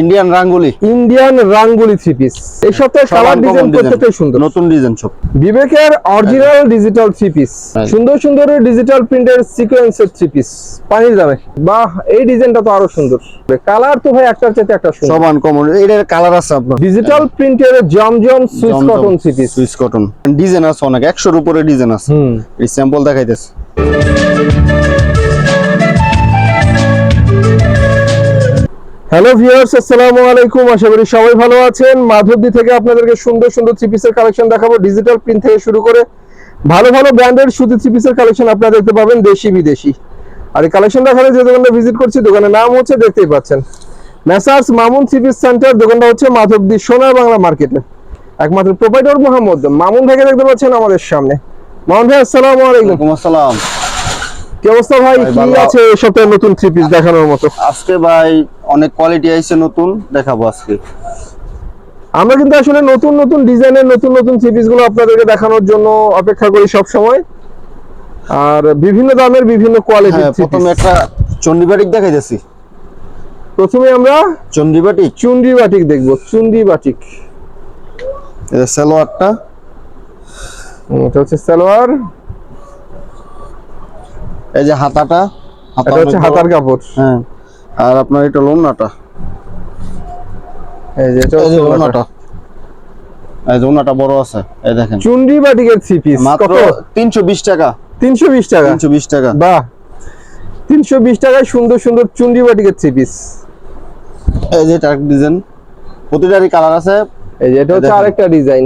Indian রাঙ্গুলি Indian রাঙ্গুলি three piece এই সপ্তাহে কালার ডিজাইন। প্রত্যেকটাই সুন্দর। নতুন ডিজাইন সব। বিবেকের অরিজিনাল ডিজিটাল থ্রি পিস হ্যাঁ। সুন্দর সুন্দর ডিজিটাল প্রিন্টের সিকোয়েন্সের থ্রি পিস পানির দামে। বাহ এই ডিজাইনটা তো আরও সুন্দর। কালার তো ভাই একটার চাইতে একটা সুন্দর। সব আনকমন এটার কালার আছে আপনার। ডিজিটাল প্রিন্টের জমজম Swiss cotton three piece Swiss cotton design আছে অনেক। একশোর উপরে ডিজাইন আছে। এই স্যাম্পল দেখাইতেছে। হ্যালো ভিউয়ার্স আসসালামু আলাইকুম আশা করি সবাই ভালো আছেন। মাধবদি থেকে আপনাদেরকে সুন্দর সুন্দর থ্রি পিসের কালেকশন দেখাবো। ডিজিটাল প্রিন্ট থেকে শুরু করে ভালো ভালো ব্র্যান্ডের সুতি থ্রি পিসের কালেকশন আপনারা দেখতে পাবেন দেশি, বিদেশি। আর এই কালেকশন দেখালে যে দোকানটা ভিজিট করছি, দোকানের নাম হচ্ছে দেখতেই পাচ্ছেন। Messrs Mamun three piece centre দোকানটা হচ্ছে মাধবদি সোনার বাংলা মার্কেটে একমাত্র প্রোপাইটর মোহাম্মদ। মামুন ভাইকে দেখতে পাচ্ছেন আমাদের সামনে। মামুন ভাই, আসসালামু আলাইকুম। আসসালাম। কি অবস্থা ভাই? কি আছে সপ্তাহে নতুন থ্রি পিস দেখানোর মতো? আজকে ভাই অনেক কোয়ালিটি আইছে নতুন দেখাবো আজকে। আমরা কিন্তু আসলে নতুন নতুন ডিজাইনের নতুন নতুন থ্রি গুলো আপনাদেরকে দেখানোর জন্য অপেক্ষা করি সব সময় আর বিভিন্ন দামের বিভিন্ন হ্যাঁ কোয়ালিটির প্রথমে একটা চন্ডিবাটিক দেখাইতেছি। প্রথমে আমরা চন্ডিবাটিক চুন্ডি বাটিক দেখব চুন্ডি বাটিক এটা সালোয়ারটা। এটা হচ্ছে সালোয়ার। এই যে হাতাটা এটা হচ্ছে হাতার কাপড়। হ্যাঁ। আর আপনার এটা লোনাটা এই যে এটা এই যে হচ্ছে লোনাটা এই যে লোনাটা বড় আছে এই দেখেন। চুন্ডি বাটিকের থ্রি পিস মাত্র কত? তিনশো বিশ টাকা। তিনশো বিশ টাকা? তিনশো বিশ টাকা। বাহ। তিনশো বিশ টাকায় সুন্দর সুন্দর চুন্ডি বাটিকের থ্রি পিস এই যে টার্ক ডিজাইন প্রতিটারই কালার আছে। এই যে এটা হচ্ছে আরেকটা ডিজাইন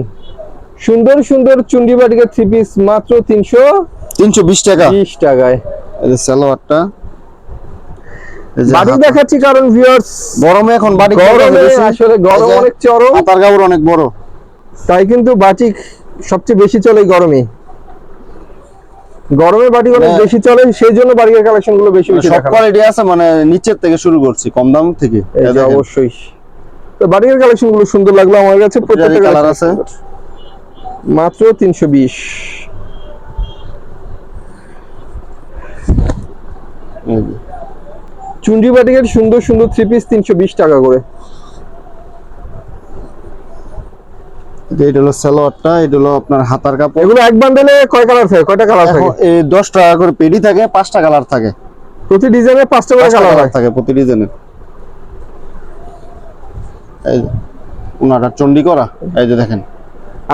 সুন্দর সুন্দর চুন্ডি বাটিকের থ্রি পিস মাত্র তিনশো তিনশো বিশ টাকা। বিশ টাকায়। এই সালোয়ারটা। হাতা- দেখাচ্ছি কারণ ভিউয়ার্স গরমে এখন বাটিক গরমে আসলে গরম অনেক চরম। হাতার কাপড় অনেক বড়। তাই কিন্তু বাটিক সবচেয়ে বেশি চলে গরমে। গরমে বাটিক অনেক হ্যাঁ। বেশি চলে সেই জন্য বাটিকের কালেকশনগুলো বেশি বেশি সব কোয়ালিটি আছে মানে নিচের থেকে শুরু করছি কম দাম থেকে। অবশ্যই। তো বাটিকের কালেকশনগুলো সুন্দর লাগল আমার কাছে প্রত্যেকটা কালার আছে। আছে মাত্র তিনশো বিশ। চুন্ডি বাটিকের সুন্দর সুন্দর থ্রি পিস তিনশো বিশ টাকা করে। এটা হলো সালোয়ারটা এটা হলো আপনার হাতার কাপড়। এগুলো এক বান্ডেলে কয় কালার থাকে? কয়টা কালার থাকে? এই দশ টাকা করে পেডি থাকে পাঁচটা কালার থাকে। প্রতি ডিজাইনে পাঁচটা করে কালার থাকে প্রতি ডিজাইনের এই ওনাটা চন্ডি করা এই যে দেখেন।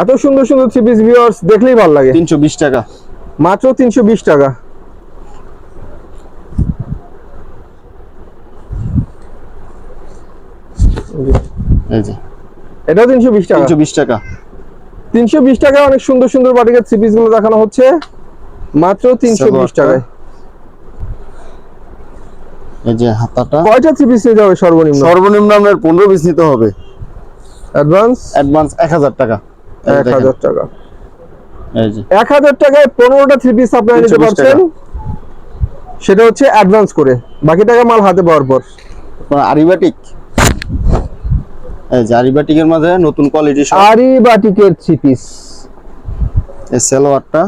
এত সুন্দর সুন্দর থ্রি পিস ভিউয়ার্স দেখলেই ভালো লাগে। তিনশো বিশ টাকা। মাত্র তিনশো বিশ টাকা। এই যে। তিনশো বিশ টাকা। তিনশো বিশ টাকা। তিনশো বিশ টাকা অনেক সুন্দর সুন্দর বাটিকের থ্রি পিসগুলো দেখানো হচ্ছে। মাত্র তিনশো বিশ সালোয়ারটা। টাকায়। এই যে হাতাটা। কয়টা থ্রি পিস নিতে হবে সর্বনিম্ন? সর্বনিম্ন আপনার পনেরো পিস নিতে হবে। অ্যাডভান্স অ্যাডভান্স এক হাজার টাকা। এই এক দেখেন, হাজার টাকা। এই যে। এক হাজার টাকায় পনেরোটা থ্রি পিস আপনারা নিতে পারছেন। সেটা হচ্ছে অ্যাডভান্স করে। বাকি টাকা মাল হাতে পাওয়ার পর। আরিবাটিক এই যে আরিবাটিকের মাঝে নতুন কোয়ালিটি আরি বাটিকের থ্রি পিস। এই সালোয়ারটা।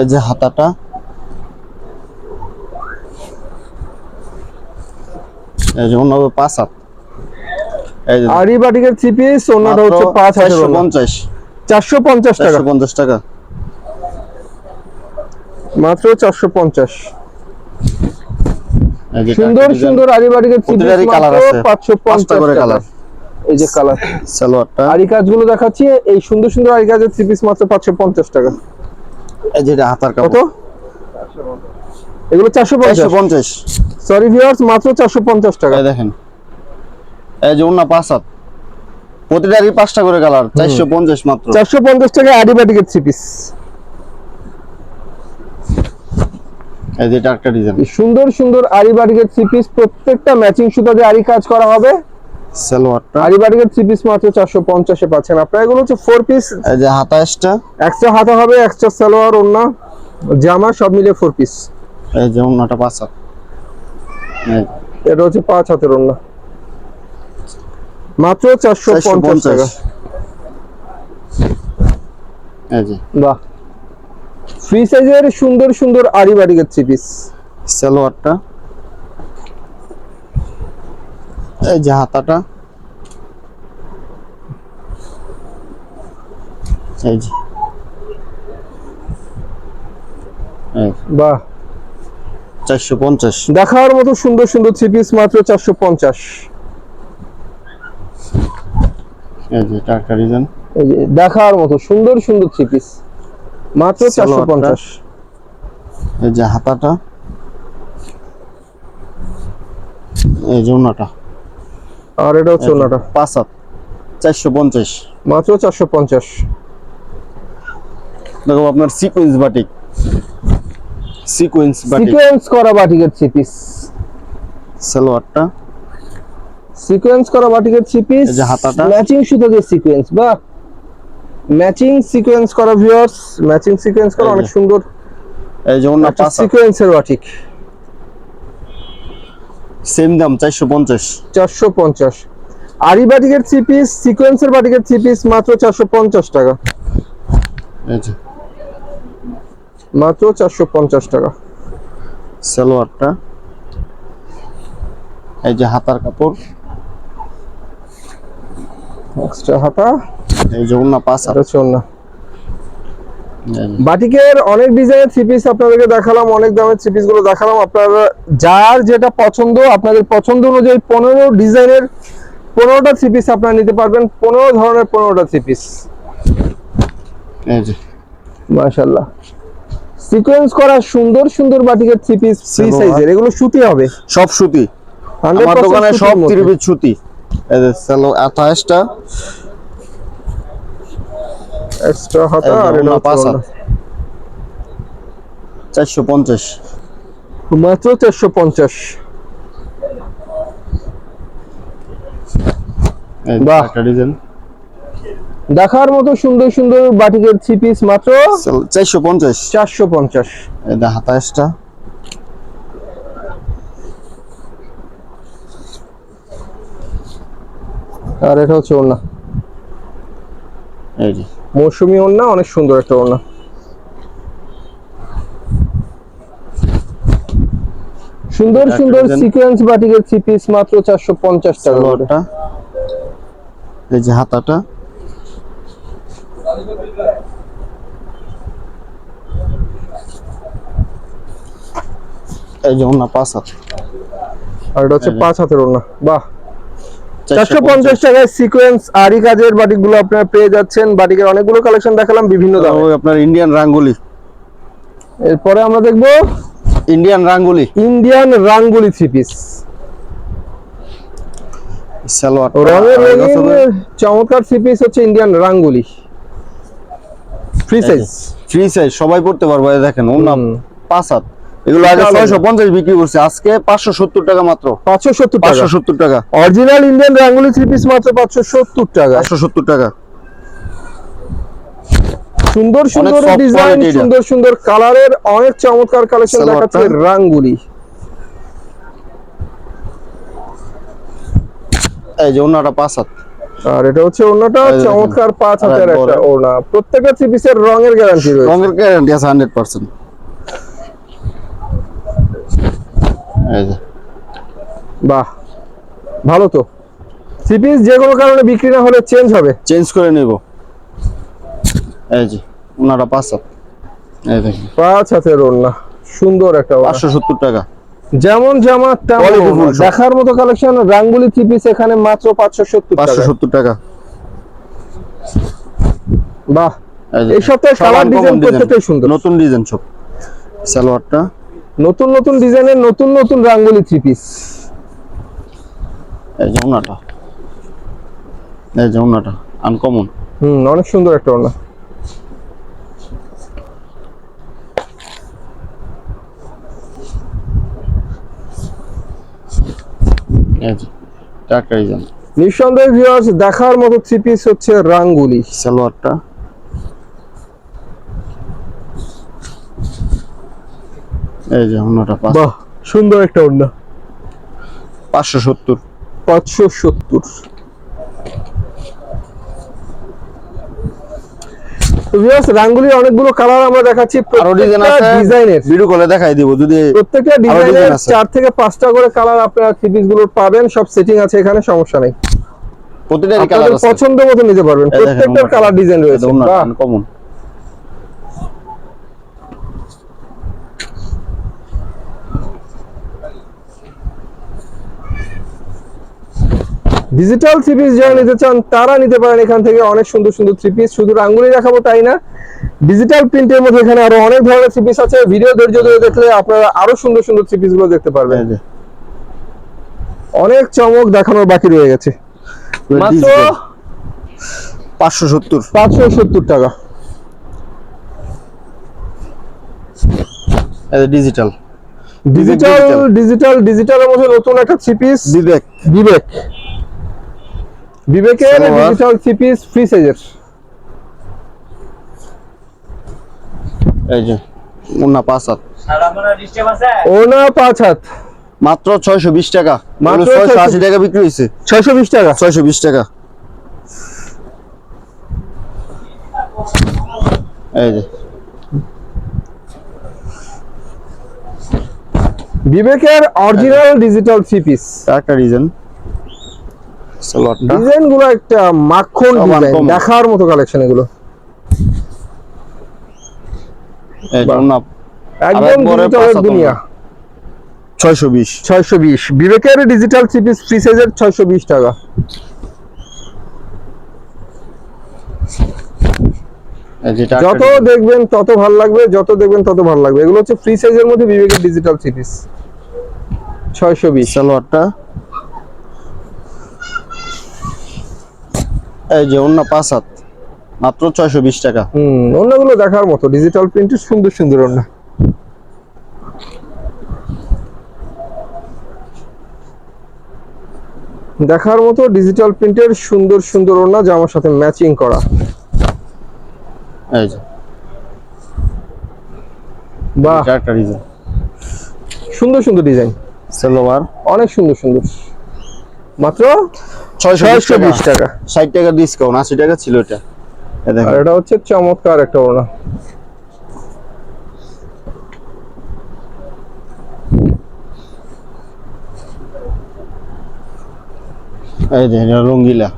এই যে হাতাটা। এই যে অন্য পাঁচ হাত। এই যে আরি বাটিকের থ্রি পিস অন্যটা হচ্ছে পাঁচ হাজার চারশো পঞ্চাশ। চারশো পঞ্চাশ টাকা। পঞ্চাশ টাকা। মাত্র চারশো পঞ্চাশ। সুন্দর সুন্দর আরি বাটিকের থ্রি পিস প্রতিটারই colour মাত্র আছে। পাঁচশো পাঁচটা পঞ্চাশ করে কালার এই যে কালার সালোয়ারটা। আরি কাজগুলো দেখাচ্ছি এই সুন্দর সুন্দর আরি কাজের থ্রি পিস মাত্র পাঁচশো পঞ্চাশ টাকা। এই যে এটা হাতার কত? কাপড় এগুলো চারশো চারশো পঞ্চাশ। পঞ্চাশ সরি ভিউয়ার্স মাত্র চারশো পঞ্চাশ টাকা। এই দেখেন। এই যে পাঁচ হাত। প্রতিটারই পাঁচটা করে কালার চারশো পঞ্চাশ মাত্র। চারশো পঞ্চাশ টাকা আরি বাটিকের থ্রি পিস এই যে একটা ডিজাইন সুন্দর সুন্দর আরি বাটিকের থ্রি পিস প্রত্যেকটা ম্যাচিং সুতা দিয়ে আরি কাজ করা হবে। সালোয়ারটা আরি বাটিকের থ্রি পিস মাত্র চারশো পঞ্চাশে পাচ্ছেন আপনার। এগুলো হচ্ছে ফোর পিস এই যে হাতা এসটা এক্সট্রা হাতা হবে এক্সট্রা সালোয়ার ওড়না জামা সব মিলে ফোর পিস এই যে অন্যটা পাঁচ হাত। এটা হচ্ছে পাঁচ হাতের ওড়না। মাত্র চারশো পঞ্চাশ 450 টাকা। এই যে। বাহ। ফ্রি সাইজের সুন্দর সুন্দর আরি বাটিকের থ্রি পিস সালোয়ারটা। এই যে হাতাটা। এই যে। বাহ। চারশো পঞ্চাশ। দেখার মতো সুন্দর সুন্দর থ্রি পিস মাত্র চারশো পঞ্চাশ। এই যে টাকা ডিজাইন এই যে দেখার মতো সুন্দর সুন্দর থ্রি পিস মাত্র চারশো পঞ্চাশ। এই যে হাতাটা। এই যে ওনাটা আর এটা হচ্ছে ওনাটা পাঁচ হাত। চারশো পঞ্চাশ। মাত্র চারশো পঞ্চাশ। দেখো আপনার sequence batik sequence batik sequence করা বাটিকের থ্রি পিস সালোয়ারটা। সিকোয়েন্স করা বাটিকের থ্রি পিস এই যে হাতাটা। ম্যাচিং সুতোকে সিকোয়েন্স বা ম্যাচিং সিকোয়েন্স করা ভিউয়ার্স ম্যাচিং সিকোয়েন্স করা অনেক সুন্দর। এই যে ওনা একটা পাঁচ সিকোয়েন্সের বাটিক সেম দাম চারশো পঞ্চাশ। চারশো পঞ্চাশ। আরি বাটিকের থ্রি পিস সিকোয়েন্সের বাটিকের থ্রি পিস মাত্র চারশো পঞ্চাশ টাকা। এই যে। মাত্র চারশো পঞ্চাশ টাকা। সালোয়ারটা। এই যে হাতার কাপড়। এক্সট্রা হাতা। এই যে পাঁচ আর হচ্ছে অন্য এই যে। বাটিকের অনেক ডিজাইনের থ্রি পিস আপনাদেরকে দেখালাম অনেক দামের থ্রি পিসগুলো দেখালাম। আপনারা যার যেটা পছন্দ আপনাদের পছন্দ অনুযায়ী পনেরো ডিজাইনের পনেরোটা থ্রি পিস আপনারা নিতে পারবেন। পনেরো ধরনের পনেরোটা থ্রি পিস মাশাল্লাহ সিকোয়েন্স করা সুন্দর সুন্দর বাটিকের থ্রি পিস ফ্রি সাইজের এগুলো সুতি হবে। সব সুতি। আমার দোকানে সব ত্রিপিস সুতি। এই যে সালো আঠাশটা এক্সট্রা হাতা আর এটা ওনা হচ্ছে পাঁচ। হাত। চারশো পঞ্চাশ। মাত্র চারশো পঞ্চাশ। এই যে বাহ। একটা ডিজাইন। দেখার মতো সুন্দর সুন্দর বাটিকের থ্রি পিস মাত্র চারশো পঞ্চাশ। চারশো পঞ্চাশ। এই হাতাশটা আর এটা হচ্ছে ওড়না। এই যে। মৌসুমী ওড়না অনেক সুন্দর একটা ওড়না। সুন্দর সুন্দর সিকোয়েন্স বাটিকের থ্রি পিস মাত্র চারশো পঞ্চাশ টাকা করে। এই যে হাতাটা। এই যে ওনা পাঁচ হাত। আর এটা হচ্ছে পাঁচ হাতের ওড়না। বাহ! চারশো পঞ্চাশ টাকায় সিকোয়েন্স আরি কাজের বাটিকগুলো আপনারা পেয়ে যাচ্ছেন। বাটিকের অনেকগুলো কালেকশন দেখালাম বিভিন্ন দামে। আপনার ইন্ডিয়ান রাঙ্গুলি এরপরে আমরা দেখব ইন্ডিয়ান রাঙ্গুলি ইন্ডিয়ান রাঙ্গুলি থ্রি পিস রঙের চমৎকার থ্রি পিস হচ্ছে Indian Rangoli free size free size সবাই পড়তে পারবে দেখেন ওনা হুম। পাঁচ হাত। এগুলো আগে ছয়শো পঞ্চাশ বিক্রি করছে। আজকে পাঁচশো সত্তর টাকা মাত্র। পাঁচশো সত্তর টাকা। পাঁচশো সত্তর টাকা। Original Indian Rangoli three piece মাত্র পাঁচশো সত্তর টাকা। পাঁচশো সত্তর টাকা। সুন্দর সুন্দর ডিজাইন সুন্দর সুন্দর কালারের অনেক চমৎকার কালেকশন। দেখাচ্ছে রাঙ্গুলি। এই যে ওনাটা পাঁচ হাত। আর এটা হচ্ছে দেখেন। চমৎকার পাঁচ হাতের একটা ওড়না। প্রত্যেকটা থ্রি পিসের রঙের গ্যারান্টি রয়েছে। রঙের গ্যারান্টি আছে হান্ড্রেড পার্সেন্ট এই যে বাহ ভালো তো। থ্রি যে কোনো কারণে বিক্রি না হলে চেঞ্জ হবে। চেঞ্জ করে নেব। এই যে ওনাটা পাঁচ হাত। এই দেখেন। পাঁচ হাতের ওড়না সুন্দর একটা পাঁচশো সত্তর টাকা। যেমন জামা তেমন। দেখার মতো কালেকশন রাঙ্গুলি থ্রি পিস এখানে মাত্র পাঁচশো সত্তর পাঁচশো সত্তর টাকা। বাহ এই সপ্তাহে কালার ডিজাইন। প্রত্যেকটাই সুন্দর। নতুন ডিজাইন সব। সালোয়ারটা। নতুন নতুন ডিজাইনের নতুন নতুন রাঙ্গুলি থ্রি পিস এই যে ওনাটা। এই যে ওনাটা আনকমন হুম অনেক সুন্দর একটা ডিজাইন নিঃসন্দেহে ভিউয়ার্স দেখার মতো থ্রি পিস হচ্ছে রাঙ্গুলি। সালোয়ারটা। এই যে পাঁচ। বাহ সুন্দর একটা ওড়না পাঁচশো সত্তর। পাঁচশো সত্তর। রাঙ্গুলির অনেকগুলো কালার আমরা দেখাচ্ছি ডিজাইনের ভিডিও কলে দেখাই দিব যদি প্রত্যেকটা ডিজাইনের চার থেকে পাঁচটা করে কালার আপনারা থ্রি পিসগুলো পাবেন সব সেটিং আছে এখানে সমস্যা নেই। প্রতিটারই কালার পছন্দ মতো নিতে পারবেন প্রত্যেকটার কালার ডিজাইন রয়েছে কমন ডিজিটাল থ্রি পিস যারা নিতে চান তারা নিতে পারেন এখান থেকে অনেক সুন্দর সুন্দর থ্রি পিস শুধু রাঙ্গুলি দেখাবো তাই না? ডিজিটাল প্রিন্টের মধ্যে এখানে আরও অনেক ধরনের থ্রি পিস আছে। ভিডিও ধৈর্য ধরে দেখলে আপনারা আরও সুন্দর সুন্দর থ্রি পিসগুলো দেখতে পারবেন। অনেক চমক দেখানোর বাকি রয়ে গেছে। মাত্র পাঁচশো সত্তর। পাঁচশো সত্তর টাকা। Digital digital. ডিজিটাল ডিজিটালের মধ্যে নতুন একটা থ্রি পিস বিবেক বিবেক বিবেকের। ডিজিটাল থ্রি ফ্রি সাইজের এই যে মুন্না পাঁচ হাত। ওনা পাঁচ হাত। মাত্র ছয়শো বিশ টাকা। মাত্র ছয়শো আশি টাকা বিক্রি হয়েছে ছয়শো বিশ টাকা। ছয়শো বিশ টাকা। এই যে। বিবেকের অরিজিনাল ডিজিটাল থ্রি পিস একটা ডিজাইন সালোয়ারটা ডিজাইনগুলো একটা মাখন ডিজাইন দেখার মতো কালেকশন এগুলো। একদম দুনিয়া। ছয়শো বিশ। ছয়শো বিশ। বিবেকের ডিজিটাল থ্রি পিস ফ্রি সাইজের টাকা। যত দেখবেন তত ভালো লাগবে যত দেখবেন তত ভালো লাগবে। এগুলো হচ্ছে ফ্রি সাইজের মধ্যে বিবেকের ডিজিটাল থ্রি পিস ছয়শো বিশ। সালোয়ারটা এই যে অন্য পাঁচ হাত মাত্র ছয়শো বিশ টাকা। হুম অন্যগুলো দেখার মতো ডিজিটাল প্রিন্টের সুন্দর সুন্দর অন্য দেখার মতো ডিজিটাল প্রিন্টের সুন্দর সুন্দর ওড়না জামার সাথে ম্যাচিং করা। এই যে। বাহ। একটা ডিজাইন সুন্দর সুন্দর ডিজাইন সালোয়ার অনেক সুন্দর সুন্দর। মাত্র ছয়শো বিশ টাকা। ষাট টাকা ডিসকাউন্ট আশি টাকা ছিল এটা। এটা হচ্ছে চমৎকার একটা ওড়না। এই এটা রঙ্গিলা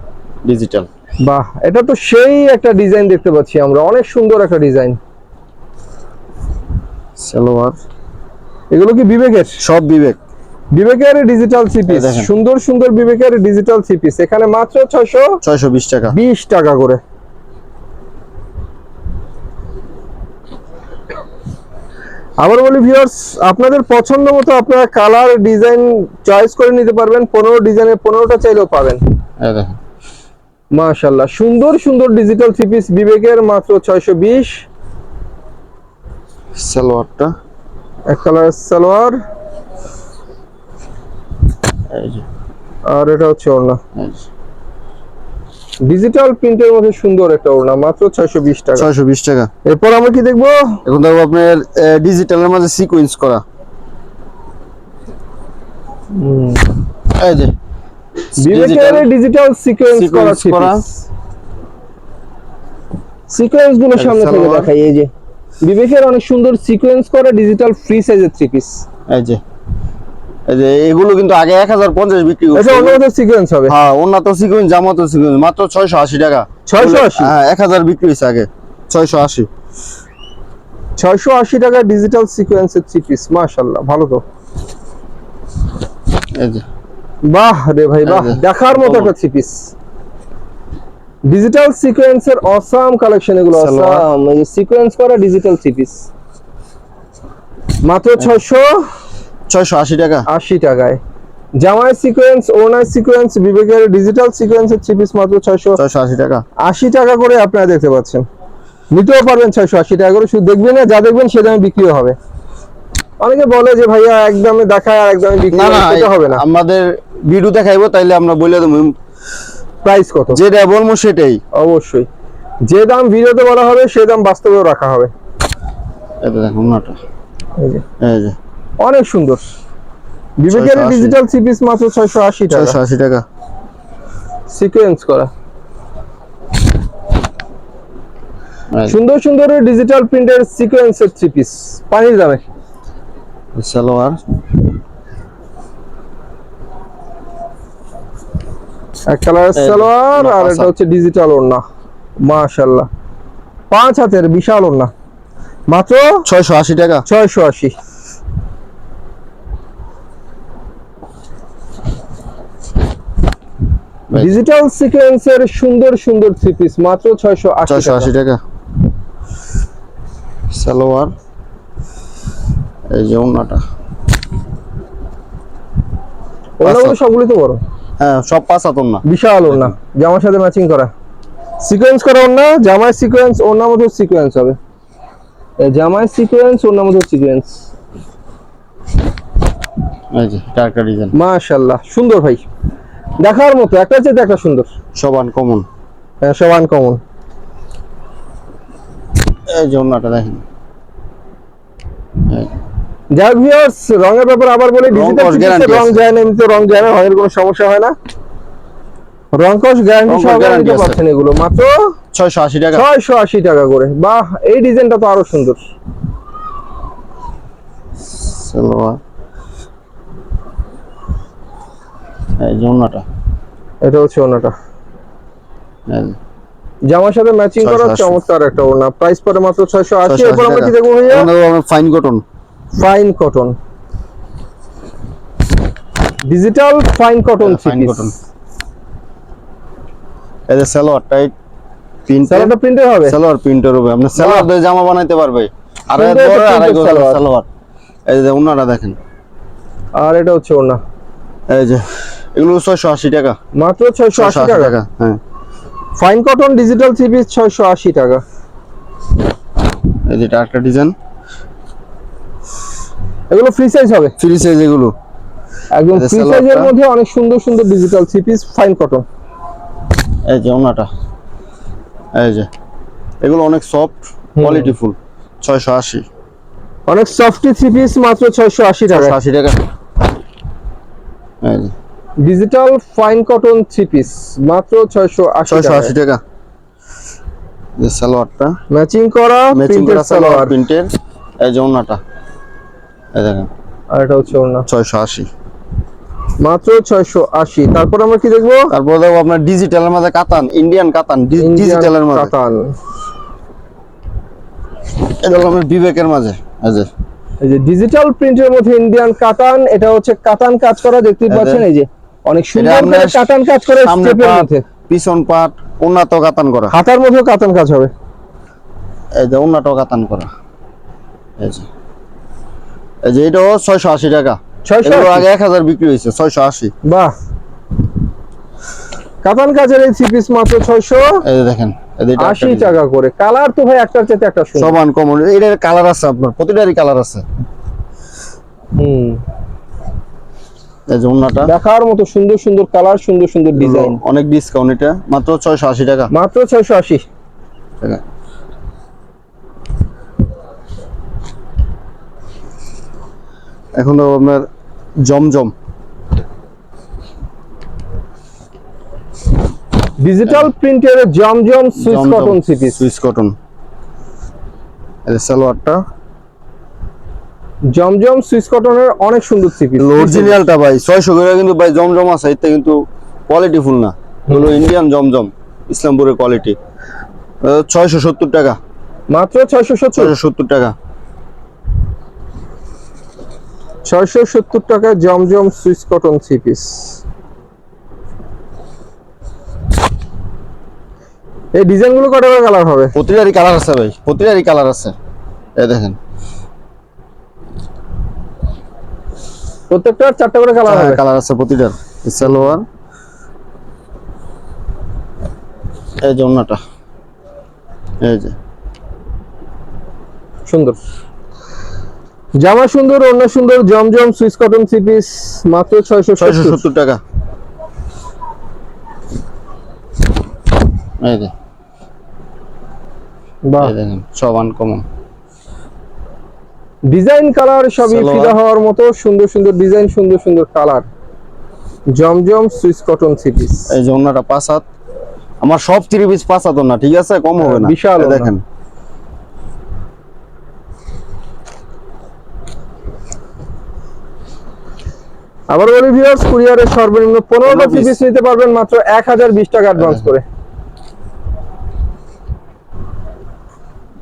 ডিজিটাল বাহ এটা তো সেই একটা ডিজাইন দেখতে পাচ্ছি আমরা। অনেক সুন্দর একটা ডিজাইন সালোয়ার। এগুলো কি বিবেকের? সব বিবেক। বিবেকের ডিজিটাল থ্রি পিস দেখেন। সুন্দর সুন্দর বিবেকের ডিজিটাল থ্রি পিস এখানে মাত্র ছয়শো ছয়শো বিশ টাকা। বিশ টাকা করে। আবার বলি ভিউয়ার্স আপনাদের পছন্দ মতো আপনারা কালার ডিজাইন চয়েস করে নিতে পারবেন। পনেরো ডিজাইনের পনেরোটা চাইলেও পাবেন। এই দেখেন। মাশাল্লাহ সুন্দর সুন্দর ডিজিটাল থ্রি পিস বিবেকের মাত্র ছয়শো বিশ। সালোয়ারটা। এক কালার সালোয়ার। আর এটা হচ্ছে ওড়না। ডিজিটাল প্রিন্টের মধ্যে সুন্দর একটা ওড়না মাত্র ছয়শো বিশ টাকা। ছয়শো বিশ টাকা। এরপর আমরা কি দেখব? এখন দেখো আপনার ডিজিটালের মাঝে সিকোয়েন্স করা। এই যে। বিবেকের ডিজিটাল সিকোয়েন্স করা করা। সিকোয়েন্সগুলো সামনে থেকে দেখাই এই যে। বিবেকের অনেক সুন্দর সিকোয়েন্স করা ডিজিটাল ফ্রি সাইজের থ্রি পিস এই যে। যে এগুলো কিন্তু আগে এক হাজার পঞ্চাশ বিক্রি করছে হবে। হ্যাঁ উন্নত সিকোয়েন্স জামাতো সিকোয়েন্স মাত্র ছয়শো আশি টাকা। 680? হ্যাঁ এক হাজার বিক্রি হয়েছে আগে ছয়শো আশি। ছয়শো আশি টাকা ডিজিটাল সিকোয়েন্সের থ্রি পিস মাশাল্লাহ ভালো তো। বাহ রে ভাই বাহ দেখার মতো। একটা থ্রি পিস ডিজিটাল সিকোয়েন্সের অসাম কালেকশন এগুলো। অসাম সিকোয়েন্স করা ডিজিটাল থ্রি পিস মাত্র ছয়শো ছয়শো আশি টাকা। আশি টাকায়। জামায় সিকোয়েন্স ওনার সিকোয়েন্স বিবেকের ডিজিটাল সিকোয়েন্সের থ্রি পিস মাত্র ছয়শো ছয়শো আশি টাকা। আশি টাকা করে আপনারা দেখতে পাচ্ছেন। নিতেও পারবেন ছয়শো আশি টাকা করে। শুধু দেখবেন না যা দেখবেন সে দামে বিক্রিও হবে। অনেকে বলে যে ভাইয়া একদমে দেখায় আর একদমে বিক্রি না হবে, না সেটা হবে না। আমাদের ভিডিও দেখাইবো তাইলে আমরা বলে দেবো। প্রাইস কত? যেটা বলব সেটাই। অবশ্যই। যে দাম ভিডিওতে বলা হবে সে দাম বাস্তবেও রাখা হবে। এটা দেখুন নাটা এই যে। এই যে। অনেক সুন্দর। বিবেকের ডিজিটাল সি পিস মাত্র ছয়শো আশি টাকা। ছয়শো আশি টাকা। সিকোয়েন্স করা। সুন্দর সুন্দর ডিজিটাল প্রিন্টের সিকোয়েন্সের থ্রি পিস পানির দামে। সালোয়ার। এক কালার সালোয়ার আর এটা হচ্ছে ডিজিটাল ওড়না। মাশাআল্লাহ। পাঁচ হাতের বিশাল ওড়না। মাত্র 680 টাকা। 680 ডিজিটাল সিকোয়েন্সের সুন্দর সুন্দর থ্রি পিস মাত্র ছয়শো আশি ছয়শো আশি টাকা। সালোয়ার। এই যে ওড়নাটা ওড়নাগুলো সবগুলি তো বড়। হ্যাঁ সব পাঁচ হাত ওড়না বিশাল ওড়না জামার সাথে ম্যাচিং করা। সিকোয়েন্স করা ওড়না জামায় সিকোয়েন্স ওড়নার মধ্যে সিকোয়েন্স হবে। জামায় সিকোয়েন্স ওড়নার মধ্যে সিকোয়েন্স এই যে এটা ডিজাইন মাশাআল্লাহ সুন্দর ভাই। দেখার মতো একটা চেয়ে একটা সুন্দর। সব আনকমন হ্যাঁ, সব আনকমন এই ওড়নাটা দেখেন। যাই ভিউয়ার্স রঙের ব্যাপার আবার বলি ডিজিটাল রং যায় না এমনিতে রং যায় না রঙের কোনো সমস্যা হয় না। রং কস গ্যারান্টি সহকারে নিতে আছে। পারছেন এগুলো মাত্র ছয়শো আশি টাকা। ছয়শো আশি টাকা করে। বাহ এই ডিজাইনটা তো আরও সুন্দর। সালোয়ার। এই যে এটা হচ্ছে ওনাটা। জামার সাথে ম্যাচিং করা 680 চমৎকার একটা ওনা প্রাইস পড়ে মাত্র 680 এরপর আমরা কি। দেখব ভাইয়া? Fine cotton fine cotton digital fine cotton fine cotton। এই যে সালোয়ারটা এই প্রিন্ট স্যালাডটা প্রিন্টের হবে? সালোয়ার প্রিন্টের হবে আপনি সালোয়ার দিয়ে জামা বানাইতে পারবে। সুন্দর বড় গজ সালোয়ার। সালোয়ার এই যে ওড়নাটা দেখেন। আর এটা হচ্ছে ওনা এই যে এগুলো ছয়শো আশি টাকা। মাত্র ছয়শো আশি 680 টাকা? হ্যাঁ। Fine cotton digital three piece ছয়শো আশি টাকা। এই যে একটা ডিজাইন এগুলো ফ্রি সাইজ হবে? ফ্রি সাইজ এগুলো। একদম ফ্রি সাইজের মধ্যে অনেক সুন্দর সুন্দর digital three piece fine cotton এই যে ওড়নাটা এই যে। এগুলো অনেক সফট কোয়ালিটিফুল ছয়শো আশি। অনেক সফটি থ্রি পিস মাত্র ছয়শো আশি টাকা। ছয়শো আশি টাকা। এই যে। Digital fine cotton three piece মাত্র ছয়শো আশি টাকা আশি টাকা। যে সালোয়ারটা। ম্যাচিং করা ম্যাচিং করা সালোয়ার প্রিন্টের এই যে ওড়নাটা। এই দেখেন। আর এটা হচ্ছে ওনা ছয়শো আশি। মাত্র ছয়শো আশি। তারপর আমরা কি দেখব? তারপর দেখো আপনার ডিজিটালের মধ্যে কাতান ইন্ডিয়ান কাতান ডিজিটালের মধ্যে। কাতান। এটা হলো বিবেকের মাঝে। এই যে। এই যে ডিজিটাল প্রিন্টের মধ্যে ইন্ডিয়ান কাতান এটা হচ্ছে কাতান কাজ করা দেখতেই পাচ্ছেন এই যে। অনেক সুন্দর করে কাতান কাজ করে সামনে স্টেপের মধ্যে। পিছন পাট উন্নত কাতান করা। হাতার মধ্যেও কাতান কাজ হবে। এই যে উন্নত কাতান করা। এই যে। এই যে এটাও ছয়শো আশি টাকা। ছয়শো এগুলো আগে এক হাজার বিক্রি হয়েছে ছয়শো আশি। বাহ। কাতান কাজের এই থ্রি পিস মাত্র ছয়শো। এই যে দেখেন এই যে এটা একটা আশি design। টাকা করে। কালার তো ভাই একটার চেয়ে একটা সব আনকমন এটার কালার আছে আপনার প্রতিটারই কালার আছে। হুম। দেখার মতো সুন্দর সুন্দর কালার সুন্দর সুন্দর ডিজাইন। অনেক ডিসকাউন্ট এটা। মাত্র ছয়শো আশি টাকা। মাত্র ছয়শো আশি। টাকা। এখন আপনার জমজম। ডিজিটাল প্রিন্টের Zamzam Swiss cotton piece Swiss cotton সালোয়ারটা। জমজম সুইস কটনের অনেক সুন্দর থ্রি পিস অরিজিনালটা ভাই ছয়শো করে কিন্তু ভাই জমজম আছে এটা কিন্তু কোয়ালিটি ফুল না। হলো ইন্ডিয়ান জমজম ইসলামপুরের কোয়ালিটি ছয়শো সত্তর টাকা। মাত্র ছয়শো সত্তর? ছয়শো সত্তর টাকা। ছয়শো সত্তর টাকায় Zamzam Swiss cotton three piece এই ডিজাইনগুলো কটা কালার হবে? প্রতিটারই কালার আছে ভাই প্রতিটারই কালার আছে। এই দেখেন। প্রত্যেকটার চারটা করে কালার হবে। কালার আছে প্রতিটার। সালোয়ার। এই যে অন্যটা এই যে। সুন্দর। জামা সুন্দর অন্য সুন্দর Zamzam Swiss cotton three piece মাত্র ছয়শো ছয়শো সত্তর টাকা। এই যে। বাহ। দেখেন সব আনকমন ডিজাইন কালার সবই ফিদা হওয়ার মতো সুন্দর সুন্দর ডিজাইন সুন্দর সুন্দর colour Zamzam Swiss cotton series এই যে ওনাটা পাঁচ হাত। আমার সব থ্রি পিস পাঁচ হাত ঠিক আছে? কম হবে না। হ্যাঁ, বিশাল দেখেন। আবার বলি ভিউয়ার্স কুরিয়ারে সর্বনিম্ন 15টা পিস নিতে পারবেন মাত্র 1020 টাকা অ্যাডভান্স করে। হ্যাঁ।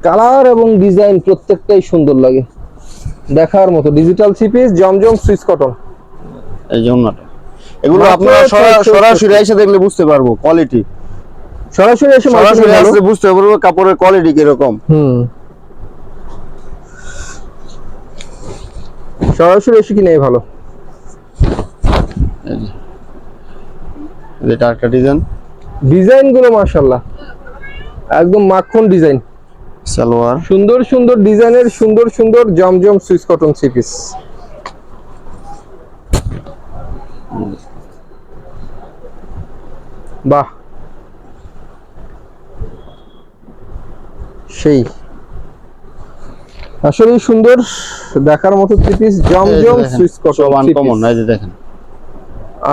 কালার এবং ডিজাইন প্রত্যেকটাই সুন্দর লাগে। দেখার মতো digital three piece Zamzam Swiss cotton এই যে এগুলো আপনারা সরা- 600 সরাসরি এসে দেখলে বুঝতে পারব কোয়ালিটি সরাসরি এসে সরাসরি। আসলে বুঝতে পারব কাপড়ের কোয়ালিটি কীরকম। হুম। সরাসরি এসে কিনে ভালো। এই যে। এটা একটা ডিজাইন ডিজাইনগুলো মাশাল্লাহ একদম মাখন ডিজাইন। সালোয়ার। সুন্দর সুন্দর ডিজাইনের সুন্দর সুন্দর Zamzam Swiss cotton three piece. বাহ। সেই। আসলে সুন্দর দেখার মতো three piece Zamzam Swiss cotton uncommon এই যে দেখেন।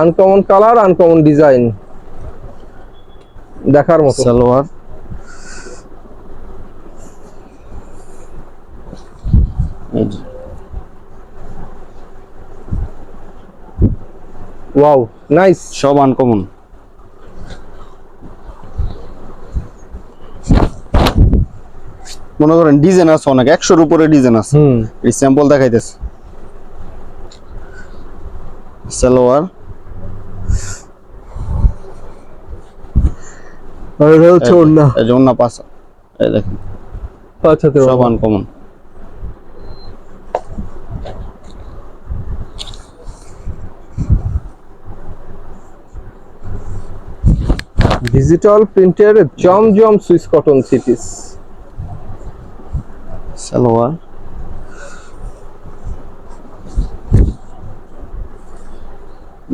আনকমন কালার আনকমন ডিজাইন দেখার মতো। সালোয়ার। এই যে ওয়াও নাইস সব আনকমন মনে করেন ডিজাইন আছে অনেক একশোর উপরে ডিজাইন আছে। এই স্যাম্পল দেখাইতেছে। সালোয়ার। আর হচ্ছে ওন্না এই যে পাঁচ এই দেখেন আচ্ছা তো সব আনকমন ডিজিটাল প্রিন্টের Zamzam Swiss cotton three piece salwar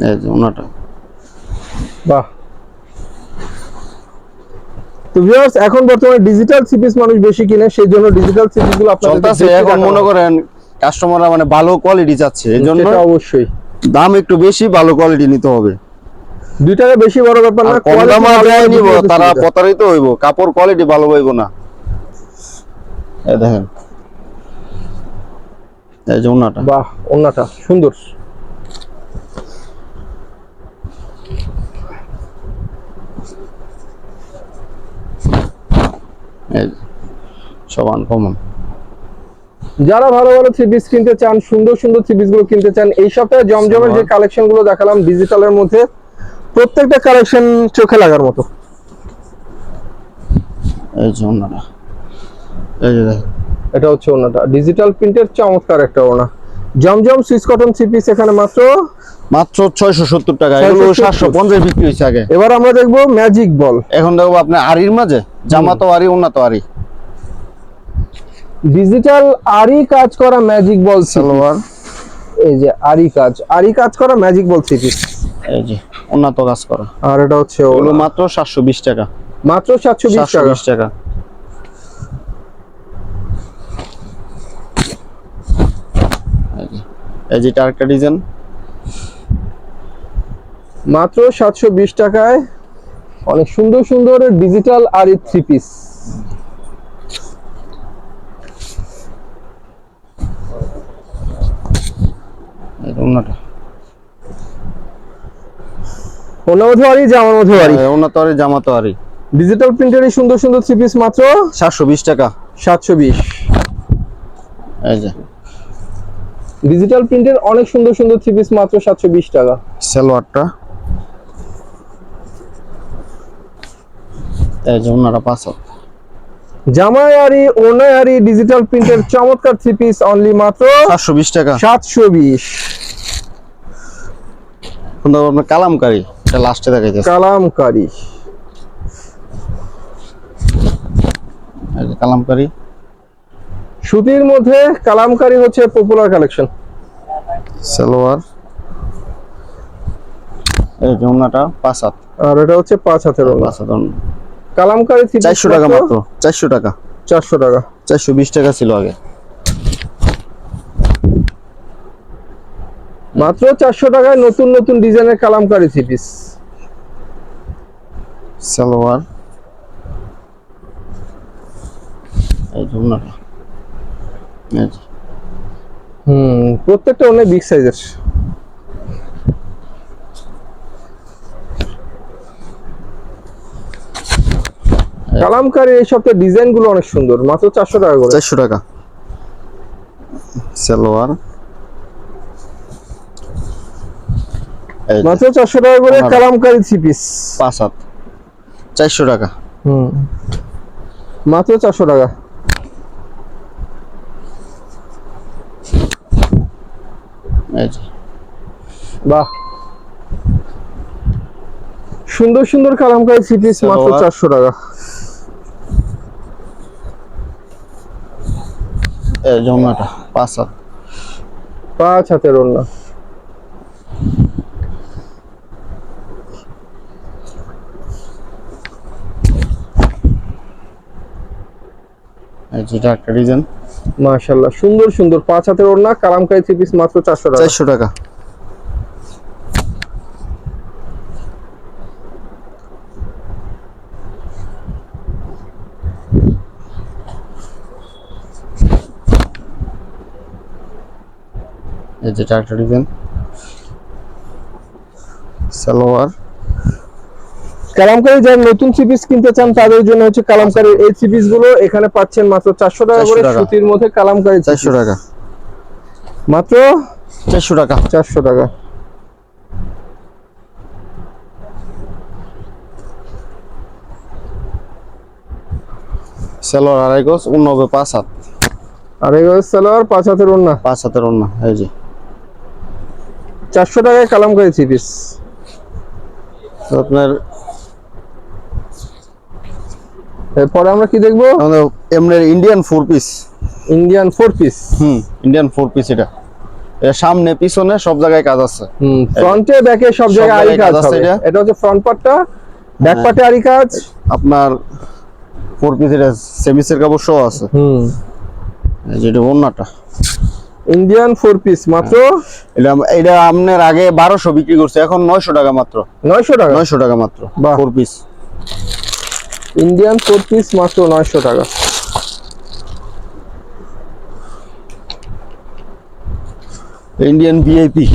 এই যে ওনাটা। বাহ। তো ভিউয়ার্স এখন বর্তমানে ডিজিটাল মানুষ বেশি কিনে সেই জন্য ডিজিটালগুলো চলতেছে এখন মনে করেন কাস্টমাররা মানে ভালো কোয়ালিটি চাচ্ছে অবশ্যই। দাম একটু বেশি ভালো কোয়ালিটি নিতে হবে। দুই টাকা বেশি বড় ব্যাপার না কম দামে হলে নিব তারা প্রতারিত হইব কাপড় কোয়ালিটি ভালো হইব না। এই দেখেন। এই যে ওনাটা বাহ ওন্নাটা সুন্দর। সব আনকমন যারা ভালো ভালো থ্রি পিস কিনতে চান সুন্দর সুন্দর থ্রি পিসগুলো কিনতে চান এই সপ্তাহে জমজমের যে কালেকশনগুলো দেখালাম ডিজিটালের মধ্যে প্রত্যেকটা কালেকশন চোখে লাগার মতো। এই যে ওনাটা। এই যে এটা হচ্ছে ওনাটা। ডিজিটাল প্রিন্টের চমৎকার একটা ওনা। Zamzam Swiss cotton three piece এখানে মাত্র? মাত্র ছয়শো সত্তর টাকা। এগুলো 670 সাতশো পঞ্চাশ বিক্রি হয়েছে আগে। এবার আমরা দেখব ম্যাজিক বল এখন দেখব আপনার আরির মাঝে। জামা তো আরি উন্নত আরি। ডিজিটাল আরি কাজ করা ম্যাজিক বল সালোয়ার। এই যে আরি কাজ। আরি কাজ করা ম্যাজিক বল থ্রি পিস এই যে উন্নত কাজ করা। আর এটা হচ্ছে ওনা। মাত্র সাতশো বিশ টাকা। মাত্র সাতশো বিশ সাতশো টাকা বিশ টাকা। এই যে- টার্কা ডিজাইন। মাত্র সাতশো বিশ টাকায় অনেক সুন্দর সুন্দর ডিজিটাল আরি থ্রি পিস। উন্নটা জামা ডিজিটাল প্রিন্টের এই সুন্দর সুন্দর থ্রি পিস মাত্র? সাতশো বিশ টাকা। এই যে। ডিজিটাল প্রিন্টের অনেক সুন্দর সুন্দর থ্রি পিস মাত্র সাতশো বিশ টাকা। সালোয়ারটা এই যে ডিজিটাল প্রিন্টের চমৎকার থ্রি পিস অনলি মাত্র সাতশো বিশ টাকা। আপনার কালামকারি। এটা লাস্টে দেখাইতেছে। কালামকারি। এই যে কালামকারি। সুতির মধ্যে কালামকারি হচ্ছে পপুলার কালেকশন সালোয়ার। এই যে উন্নটা পাঁচ হাত। আর এটা হচ্ছে পাঁচ হাতের পাঁচ হাত। কালামকারি থ্রি চারশো টাকা মাত্র চারশো টাকা। চারশো টাকা। চারশো বিশ টাকা ছিল আগে। মাত্র চারশো টাকায় নতুন নতুন ডিজাইনের কালামকারি থ্রি পিস। সালোয়ার। হুম প্রত্যেকটা অনেক বিগ সাইজের কালামকারী এইসব তো ডিজাইনগুলো অনেক সুন্দর মাত্র চারশো টাকা করে। চারশো টাকা। সালোয়ার। মাত্র চারশো টাকা করে কালামকারী থ্রি পিস পাঁচ হাত। চারশো টাকা। হুম। মাত্র চারশো টাকা। বাহ। সুন্দর সুন্দর কালামকারী থ্রি পিস মাত্র চারশো টাকা। এই জমনাটা পাঁচ হাত। পাঁচ হাতের ওড়না। যেটা একটা ডিজাইন মাশাল্লাহ সুন্দর সুন্দর। পাঁচ হাতের ওড়না কালামকারী থ্রি পিস মাত্র চারশো টাকা। চারশো টাকা। এই যেটা একটা ডিজাইন সালোয়ার। কালামকারী যারা নতুন থ্রি পিস কিনতে চান তাদের জন্য হচ্ছে কালামকারীর এই থ্রি পিসগুলো। এখানে পাচ্ছেন মাত্র চারশো টাকা করে সুতির মধ্যে কালামকারী চারশো টাকা। মাত্র চারশো টাকা। চারশো টাকা। সালোয়ার আড়াই গজ উননব্বই পাঁচ হাত। আর এগুলো সালোয়ার পাঁচ হাতের ওড়না পাঁচ হাতের অন্য এই যে। চারশো টাকায় কালামকারী থ্রি পিস আপনার এরপরে আমরা কি দেখব? আমাদের এমনি Indian four piece Indian four piece হুম ইন্ডিয়ান ফোর পিস এটা। এটা সামনে পিছনে সব জায়গায় কাজ আছে। হুম ফ্রন্টে ব্যাকে সব জায়গায় আরি কাজ আছে এটা? এটা হচ্ছে ফ্রন্ট পার্টটা ব্যাক হ্যাঁ। পার্টে আরি কাজ। আপনার ফোর পিস এটা সেমিসের কাপড় সহ আছে। হুম। এই যেটা অন্যটা ইন্ডিয়ান ফোর পিস মাত্র? এটা এটা আপনার আগে বারোশো বিক্রি করছে এখন নয়শো টাকা মাত্র। নয়শো টাকা? নয়শো টাকা মাত্র। Four piece Indian four piece মাত্র নয়শো টাকা। ইন্ডিয়ান ভিআইপি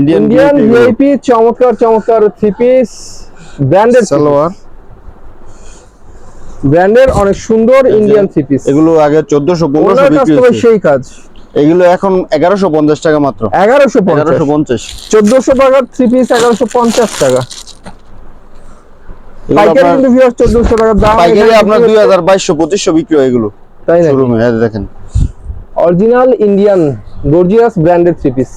ইন্ডিয়ান ভিআইপি চমৎকার চমৎকার থ্রি পিস ব্র্যান্ডের সালোয়ার। ব্র্যান্ডের অনেক সুন্দর ইন্ডিয়ান থ্রি পিস এগুলো আগে চোদ্দশো পনেরোশো ওনার কাছ বিক্রি থেকে হচ্ছে সেই কাজ। এগুলো এখন এগারোশো পঞ্চাশ টাকা মাত্র। এগারোশো এগারোশো পঞ্চাশ। পঞ্চাশ চোদ্দশো টাকার থ্রি পিস এগারোশো পঞ্চাশ টাকা। এগুলো পাইকারি কিন্তু ভিউয়ার্স চোদ্দশো টাকার দাম পাইকারি আপনার বিক্রি দুই হচ্ছে- হাজার বাইশশো পঁচিশশো বিক্রি হয় এগুলো তাই না শোরুমে এই দেখেন। অরিজিনাল ইন্ডিয়ান গর্জিয়াস ব্র্যান্ডের থ্রি পিস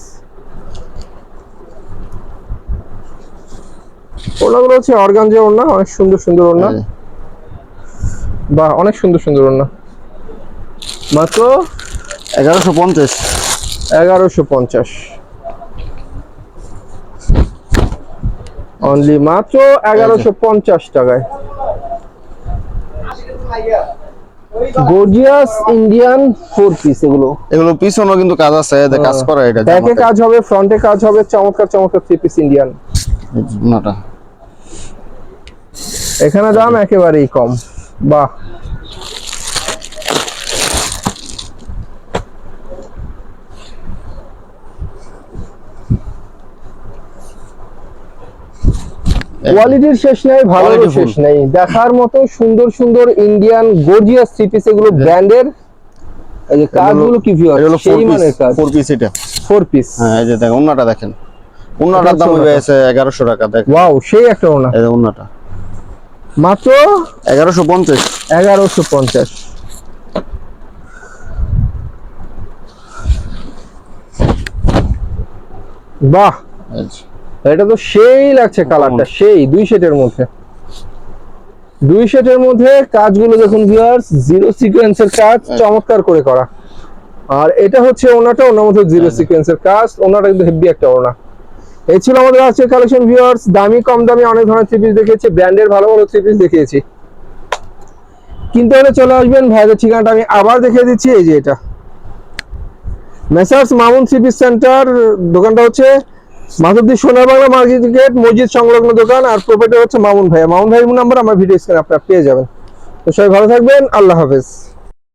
ওনাগুলো হচ্ছে অর্গানজা ওড়না অনেক সুন্দর সুন্দর ওড়না। বা অনেক সুন্দর সুন্দর ওড়না। মাত্র এগারোশো পঞ্চাশ। এগারোশো পঞ্চাশ। অনলি মাত্র এগারোশো পঞ্চাশ টাকায়। গর্জিয়াস ইন্ডিয়ান ফোর পিস এগুলো। এগুলো পিছনও কিন্তু কাজ আছে এই কাজ করা এটা ব্যাকে কাজ হবে ফ্রন্টে কাজ হবে চমৎকার চমৎকার থ্রি পিস ইন্ডিয়ান এখানে দাম একেবারেই কম। বাহ। কোয়ালিটির শেষ নেই ভালোর শেষ. নেই। দেখার মতো সুন্দর সুন্দর ইন্ডিয়ান গর্জিয়াস থ্রি পিস এগুলো ব্র্যান্ডের এই যে কাজগুলো কি ভিউ ফোর সেই মানের কাজ ফোর পিস এটা। ফোর পিস হ্যাঁ এই যে দেখেন ওনাটা দেখেন। ওনাটার দাম হয়ে গেছে এগারোশো টাকা দেখ ওয়াও সেই একটা ওনা এই যে ওনাটা মাত্র এগারোশো পঞ্চাশ। এগারোশো পঞ্চাশ। বাহ। এই যে। এটা তো সেই লাগছে কালারটা সেই দুই শেডের মধ্যে। দুই শেডের মধ্যে কাজগুলো দেখুন ভিউয়ার্স জিরো সিকোয়েন্সের কাজ চমৎকার করে করা। আর এটা হচ্ছে ওনাটা ওনার মধ্যে জিরো সিকোয়েন্সের কাজ ওনাটা কিন্তু হেভি একটা ওনা এই ছিল আমাদের আজকের কালেকশন ভিউয়ার্স দামি কম দামি অনেক ধরনের থ্রি পিস দেখিয়েছি ব্র্যান্ডের ভালো ভালো থ্রি পিস দেখিয়েছি। কিনতে হলে চলে আসবেন ভাইদের ঠিকানাটা আমি আবার দেখিয়ে দিচ্ছি এই যে এটা। Messrs Mamun three piece centre দোকানটা হচ্ছে মাধবদী সোনার বাংলা মার্কেট মসজিদ সংলগ্ন দোকান আর প্রোপাইটার হচ্ছে মামুন ভাইয়া। মামুন ভাইয়ের নাম্বার আমার ভিডিও স্ক্রিনে আপনারা পেয়ে যাবেন। তো সবাই ভালো থাকবেন, আল্লাহ হাফেজ।